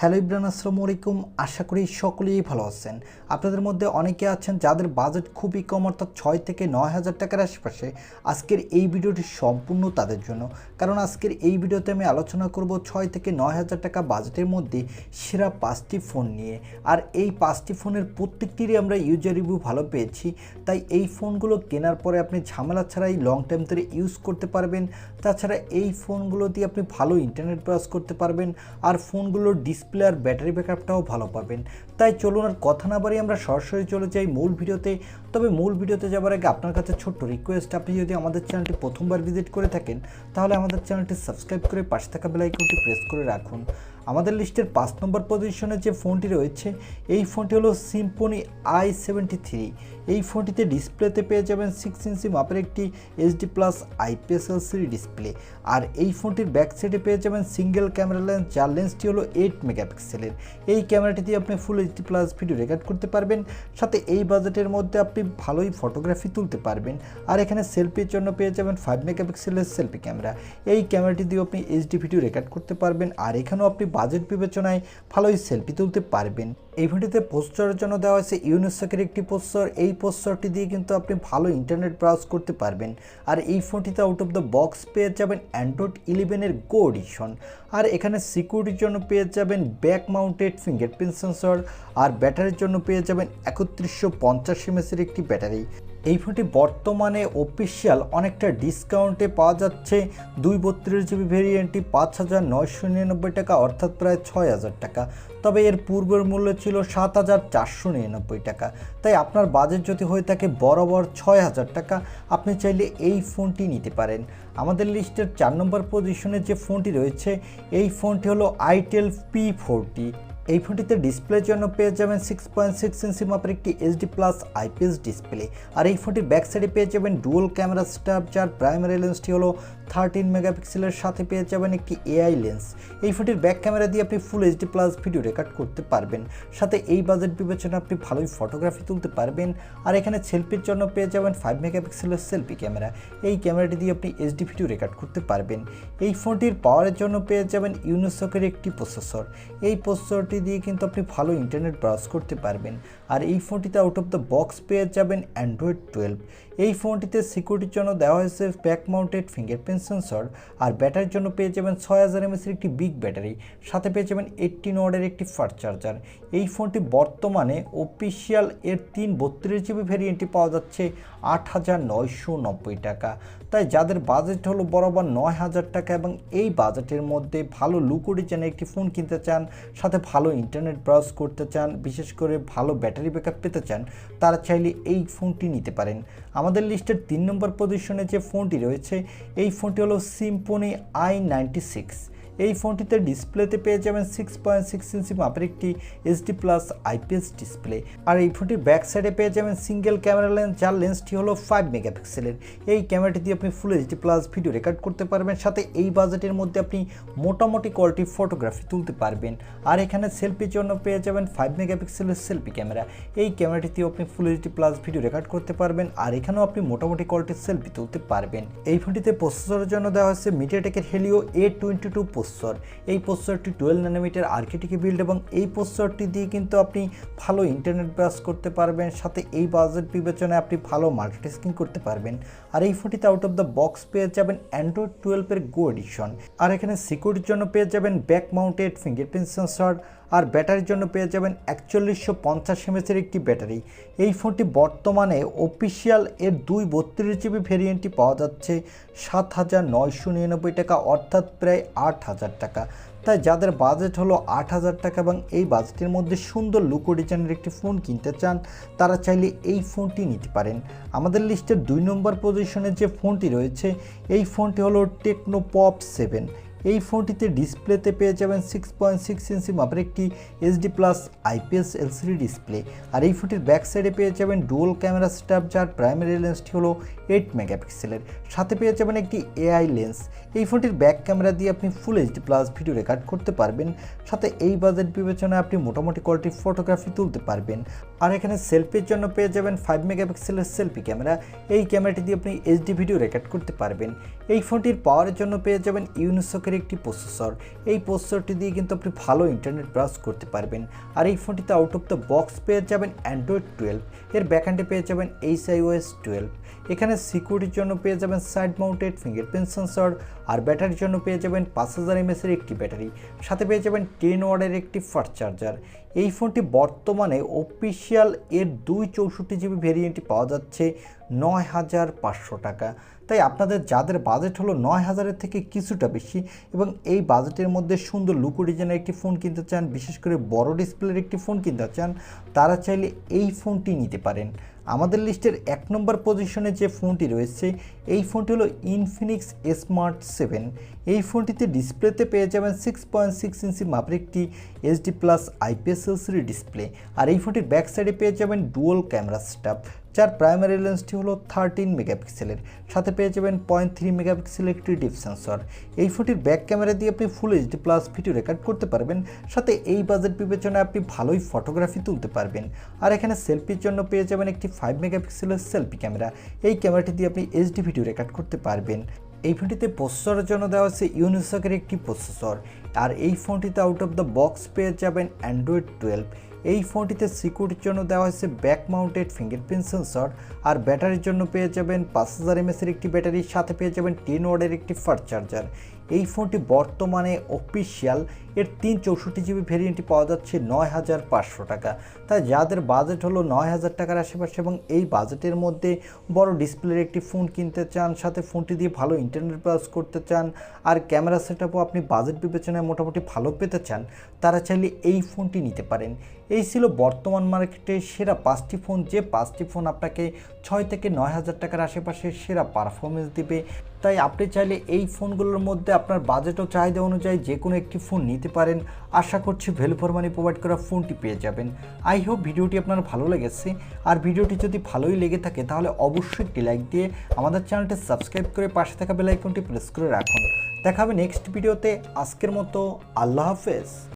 Hello Ibran, আসসালামু আলাইকুম। আশা করি সকলেই ভালো আছেন। আপনাদের মধ্যে অনেকে আছেন যাদের বাজেট খুবই কম, অর্থাৎ ছয় থেকে নয় হাজার টাকার আশেপাশে। আজকের এই ভিডিওটি সম্পূর্ণ তাদের জন্য। কারণ আজকের এই ভিডিওতে আমি আলোচনা করব ছয় থেকে নয় হাজার টাকা বাজেটের মধ্যে সেরা পাঁচটি ফোন নিয়ে। আর এই পাঁচটি ফোনের প্রত্যেকটিরই আমরা ইউজার রিভিউ ভালো পেয়েছি। তাই এই ফোনগুলো কেনার পরে আপনি ঝামেলা ছাড়াই লং টাইম ধরে ইউজ করতে পারবেন। তাছাড়া এই ফোনগুলো দিয়ে আপনি ভালো ইন্টারনেট ব্রাউজ করতে পারবেন। আর ফোনগুলোর ডিসপ্লে আর ব্যাটারি ব্যাকআপটাও ভালো পাবেন। তাই চলুন আর কথা না বাড়ি আমরা সরাসরি চলে যাই মূল ভিডিওতে। তবে মূল ভিডিওতে যাওয়ার আগে আপনার কাছে ছোট্ট রিকোয়েস্ট আপনি যদি আমাদের চ্যানেলটি প্রথমবার ভিজিট করে থাকেন, তাহলে আমাদের চ্যানেলটি সাবস্ক্রাইব করে পাশে থাকা বেলাইকনটি প্রেস করে রাখুন। আমাদের লিস্টের পাঁচ নম্বর পজিশনে যে ফোনটি রয়েছে, এই ফোনটি হলো সিম্পনি আই সেভেন্টি থ্রি এই ফোনটিতে ডিসপ্লেতে পেয়ে যাবেন সিক্স ইঞ্চি মাপের একটি HD plus IPS LCD display আর এই ফোনটির ব্যাক সাইডে পেয়ে যাবেন সিঙ্গেল ক্যামেরা লেন্স যার লেন্সটি হলো এইট মেগাপিক্সেলের এই ক্যামেরাটি দিয়ে আপনি full HD plus video record করতে পারবেন। সাথে এই বাজেটের মধ্যে আপনি ভালোই ফটোগ্রাফি তুলতে পারবেন। আর এখানে সেলফির জন্য পেয়ে যাবেন ফাইভ মেগাপিক্সেলের সেলফি ক্যামেরা এই ক্যামেরাটি দিয়ে আপনি এইচডি ভিডিও রেকর্ড করতে পারবেন। আর এখানেও আপনি বাজেট বিবেচনায় ভালোই সেলফি তুলতে পারবেন। এই ভিডিওতে পোস্টারের জন্য দেওয়া হয়েছে ইউনিসেকের একটি পোস্টার। এই পোস্টারটি দিয়ে কিন্তু আপনি ভালো ইন্টারনেট ব্রাউজ করতে পারবেন। আর এই ফোনটিতে আউট অফ দ্য বক্স পেয়ে যাবেন অ্যান্ড্রয়েড ইলেভেনের গো এডিশন আর এখানে সিকিউরিটির জন্য পেয়ে যাবেন ব্যাক মাউন্টেড ফিঙ্গারপ্রিন্ট সেন্সর আর ব্যাটারির জন্য পেয়ে যাবেন একত্রিশশো পঞ্চাশ এমএসের একটি ব্যাটারি এই ফোনটি বর্তমানে অফিসিয়াল অনেকটা ডিসকাউন্টে পাওয়া যাচ্ছে। দুই বত্রিশ জিবি ভেরিয়েন্টটি পাঁচ হাজার নয়শো নিরানব্বই টাকা, অর্থাৎ প্রায় ছয় হাজার টাকা। তবে এর পূর্বের মূল্য ছিল সাত হাজার চারশো নিরানব্বই টাকা। তাই আপনার বাজেট যদি হয়ে থাকে বরাবর ছয় হাজার টাকা, আপনি চাইলে এই ফোনটি নিতে পারেন। আমাদের লিস্টের চার নম্বর পজিশনে যে ফোনটি রয়েছে, এই ফোনটি হলো আইটেল পি ফোরটি এই ফোনটিতে ডিসপ্লের জন্য পেয়ে যাবেন সিক্স পয়েন্ট সিক্স ইঞ্চি মাপের একটি এইচডি প্লাস আইপিএস ডিসপ্লে আর এই ফোনটির ব্যাক সাইডে পেয়ে যাবেন ডুয়াল ক্যামেরা স্টাফ যার প্রাইমারি লেন্সটি হলো থার্টিন মেগাপিক্সেলের সাথে পেয়ে যাবেন একটি এআই লেন্স এই ফোনটির ব্যাক ক্যামেরা দিয়ে আপনি full HD plus video record করতে পারবেন। সাথে এই বাজেট বিবেচনা আপনি ভালোই ফটোগ্রাফি তুলতে পারবেন। আর এখানে সেলফির জন্য পেয়ে যাবেন ফাইভ মেগাপিক্সেলের সেলফি ক্যামেরা এই ক্যামেরাটি দিয়ে আপনি এইচডি ভিডিও রেকর্ড করতে পারবেন। এই ফোনটির পাওয়ারের জন্য পেয়ে যাবেন ইউনিসকের একটি প্রসেসর এই প্রসেসরটি দিয়ে কিন্তু আপনি ভালো ইন্টারনেট ব্রাউজ করতে পারবেন। আর এই ফোনটিতে আউট অফ দ্য বক্স পেয়ে যাবেন অ্যান্ড্রয়েড টুয়েলভ এই ফোনটিতে সিকিউরিটির জন্য দেওয়া হয়েছে ব্যাক মাউন্টেড ফিঙ্গারপ্রিন্ট সেন্সর আর ব্যাটারির জন্য পেয়ে যাবেন ছয় হাজার এমএসের একটি বিগ ব্যাটারি সাথে পেয়ে যাবেন এইটটিন ওয়ার্ডের একটি ফাস্ট চার্জার এই ফোনটি বর্তমানে অফিসিয়াল এর তিন বত্রিশ জিবি ভ্যারিয়েন্টটি পাওয়া যাচ্ছে আট হাজার নয়শো নব্বই টাকা। তাই যাদের বাজেট হলো বরাবর নয় হাজার টাকা এবং এই বাজেটের মধ্যে ভালো লুক ডিজাইনের একটি ফোন কিনতে চান, সাথে ভালো ইন্টারনেট ব্রাউজ করতে চান, বিশেষ করে ভালো ব্যাটারি ব্যাকআপ পেতে চান, তারা চাইলে এই ফোনটি নিতে পারেন। আমাদের লিস্টের তিন নম্বর পজিশনে যে ফোনটি রয়েছে এই ফোনটি হলো সিম্পনি আই নাইনটি সিক্স এই ফোনটিতে ডিসপ্লেতে পেয়ে যাবেন সিক্স পয়েন্ট সিক্স ইঞ্চি মাপের একটি এইচডি প্লাস আইপিএস ডিসপ্লে আর এই ফোনটির ব্যাক সাইডে পেয়ে যাবেন সিঙ্গেল ক্যামেরা লেন্স যার লেন্সটি হলো ফাইভ মেগাপিক্সেলের এই ক্যামেরাটি দিয়ে আপনি full HD plus video record করতে পারবেন, সাথে এই বাজেটের মধ্যে আপনি মোটামুটি কোয়ালিটির ফটোগ্রাফি তুলতে পারবেন। আর এখানে সেলফির জন্য পেয়ে যাবেন ফাইভ মেগাপিক্সেলের সেলফি ক্যামেরা এই ক্যামেরাটি দিয়ে আপনি full HD plus video record করতে পারবেন, আর এখানেও আপনি মোটামুটি কোয়ালিটির সেলফি তুলতে পারবেন। এই ফোনটিতে প্রসেসরের জন্য দেওয়া হয়েছে মিডিয়াটেকের হেলিও এ টোয়েন্টি টু এই প্রসেসরটি টুয়েলভ ন্যানোমিটার আর্কিটেকি বিল্ড এবং এই প্রসেসরটি দিয়ে কিন্তু আপনি ভালো ইন্টারনেট ব্রাস করতে পারবেন, সাথে এই বাজেট বিবেচনায় আপনি ভালো মাল্টিটাস্কিং করতে পারবেন। আর এই ফোনটিতে আউট অফ দ্য বক্স পেয়ে যাবেন অ্যান্ড্রয়েড টুয়েলভের গো এডিশন আর এখানে সিকিউরিটির জন্য পেয়ে যাবেন ব্যাক মাউন্টেড ফিঙ্গারপ্রিন্ট সেন্সর আর ব্যাটারির জন্য পেয়ে যাবেন একচল্লিশশো পঞ্চাশ এমএসের একটি ব্যাটারি। এই ফোনটি বর্তমানে অফিসিয়াল এর দুই বত্রিশ জিবি ভেরিয়েন্টটি পাওয়া যাচ্ছে সাত হাজার নয়শো নিরানব্বই টাকা, অর্থাৎ প্রায় আট হাজার টাকা। তাই যাদের বাজেট হলো আট হাজার টাকা এবং এই বাজেটের মধ্যে সুন্দর লুকো ডিজাইনের একটি ফোন কিনতে চান, তারা চাইলে এই ফোনটি নিতে পারেন। আমাদের লিস্টের দুই নম্বর পজিশনে যে ফোনটি রয়েছে, এই ফোনটি হলো টেকনো পপ সেভেন এই ফোনটিতে ডিসপ্লেতে পেয়ে যাবেন সিক্স পয়েন্ট সিক্স ইঞ্চি মাপের একটি HD plus IPS LCD display আর এই ফোনটির ব্যাক সাইডে পেয়ে যাবেন ডুয়াল ক্যামেরা স্ট্যাপ যার প্রাইমারি লেন্সটি হলো এইট মেগাপিক্সেলের সাথে পেয়ে যাবেন একটি এআই লেন্স এই ফোনটির ব্যাক ক্যামেরা দিয়ে আপনি full HD plus video record করতে পারবেন। সাথে এই বাজেট বিবেচনায় আপনি মোটামুটি কোয়ালিটির ফটোগ্রাফি তুলতে পারবেন। আর এখানে সেলফির জন্য পেয়ে যাবেন ফাইভ মেগাপিক্সেলের সেলফি ক্যামেরা এই ক্যামেরাটি দিয়ে আপনি এইচডি ভিডিও রেকর্ড করতে পারবেন। এই ফোনটির পাওয়ারের জন্য পেয়ে যাবেন ইউনিসকের ইউনিসকের একটি প্রসেসর এই প্রসেসরটি দিয়ে কিন্তু আপনি ভালো ইন্টারনেট ব্রাউজ করতে পারবেন। আর এই ফোনটিতে আউট অফ দ্য বক্স পেয়ে যাবেন অ্যান্ড্রয়েড টুয়েলভ এর ব্যাকহ্যান্ডে পেয়ে যাবেন এইচ আইওএস টুয়েলভ এখানে সিকিউরিটির জন্য পেয়ে যাবেন সাইড মাউন্টেড ফিঙ্গারপ্রিন্ট সেন্সর আর ব্যাটারির জন্য পেয়ে যাবেন পাঁচ হাজার এমএসের একটি ব্যাটারি সাথে পেয়ে যাবেন টেন ওয়ার্ডের একটি ফাস্ট চার্জার এই ফোনটি বর্তমানে অফিসিয়াল এর দুই চৌষট্টি জিবি ভেরিয়েন্টটি পাওয়া যাচ্ছে। নয় হাজার পাঁচশো টাকা। তাই আপনাদের যাদের বাজেট হলো নয় হাজারের থেকে কিছুটা বেশি এবং এই বাজেটের মধ্যে সুন্দর লুকো ডিজাইনের একটি ফোন কিনতে চান, বিশেষ করে বড় ডিসপ্লের একটি ফোন কিনতে চান, তারা চাইলে এই ফোনটি নিতে পারেন। আমাদের লিস্টের এক নম্বর পজিশনে যে ফোনটি রয়েছে, এই ফোনটি হলো ইনফিনিক্স স্মার্ট সেভেন। এই ফোনটিতে ডিসপ্লেতে পেয়ে যাবেন সিক্স পয়েন্ট সিক্স ইঞ্চি মাপের একটি HD plus IPS LCD display আর এই ফোনটির ব্যাক সাইডে পেয়ে যাবেন ডুয়াল ক্যামেরা সেটআপ যার প্রাইমারি লেন্সটি হলো থার্টিন মেগাপিক্সেলের সাথে পেয়ে যাবেন পয়েন্ট থ্রি মেগাপিক্সেলের ডিপ সেন্সর এই ফোনটির ব্যাক ক্যামেরা দিয়ে আপনি full HD plus video record করতে পারবেন। সাথে এই বাজেট বিবেচনায় আপনি ভালোই ফটোগ্রাফি তুলতে পারবেন। আর এখানে সেলফির জন্য পেয়ে যাবেন একটি ফাইভ মেগাপিক্সেলের সেলফি ক্যামেরা এই ক্যামেরাটি দিয়ে আপনি এইচডি ভিডিও রেকর্ড করতে পারবেন। এই ফোনটিতে প্রসেসরের জন্য দেওয়া হচ্ছে ইউনিসকের একটি প্রসেসর আর এই ফোনটিতে আউট অফ দ্য বক্স পেয়ে যাবেন অ্যান্ড্রয়েড টুয়েলভ এই ফোনটিতে সিকিউরিটির জন্য দেওয়া হয়েছে ব্যাক মাউন্টেড ফিঙ্গারপ্রিন্ট সেন্সর আর ব্যাটারির জন্য পেয়ে যাবেন পাঁচ হাজার এমএসের একটি ব্যাটারির সাথে পেয়ে যাবেন টেন ওয়ার্ডের একটি ফাস্ট চার্জার। এই ফোনটি বর্তমানে অফিসিয়াল এর তিন চৌষট্টি জিবি ভেরিয়েন্টটি পাওয়া যাচ্ছে নয় হাজার পাঁচশো টাকা। তাই যাদের বাজেট হলো নয় হাজার টাকার আশেপাশে এবং এই বাজেটের মধ্যে বড় ডিসপ্লের একটি ফোন কিনতে চান, সাথে ফোনটি দিয়ে ভালো ইন্টারনেট ব্রাউজ করতে চান, আর ক্যামেরা সেটআপও আপনি বাজেট বিবেচনায় মোটামুটি ভালো পেতে চান, তারা চাইলে এই ফোনটি নিতে পারেন। এই ছিল বর্তমান মার্কেটে সেরা পাঁচটি ফোন যে পাঁচটি ফোন আপনাকে ছয় থেকে নয় হাজার টাকার আশেপাশে সেরা পারফরমেন্স দিবে। তাই আপনি চাইলে এই ফোনগুলোর মধ্যে আপনার বাজেট ও চাহিদা অনুযায়ী যে কোনো একটি ফোন নিতে পারেন। আশা করছি ভ্যালু ফর মানি প্রোভাইড করা ফোনটি পেয়ে যাবেন। আই হোপ ভিডিওটি আপনার ভালো লেগেছে। আর ভিডিওটি যদি ভালোই লেগে থাকে, তাহলে অবশ্যই একটি লাইক দিয়ে আমাদের চ্যানেলটি সাবস্ক্রাইব করে পাশে থাকা বেলাইকনটি প্রেস করে রাখুন। দেখা হবে নেক্সট ভিডিওতে আজকের মতো আল্লাহ হাফেজ।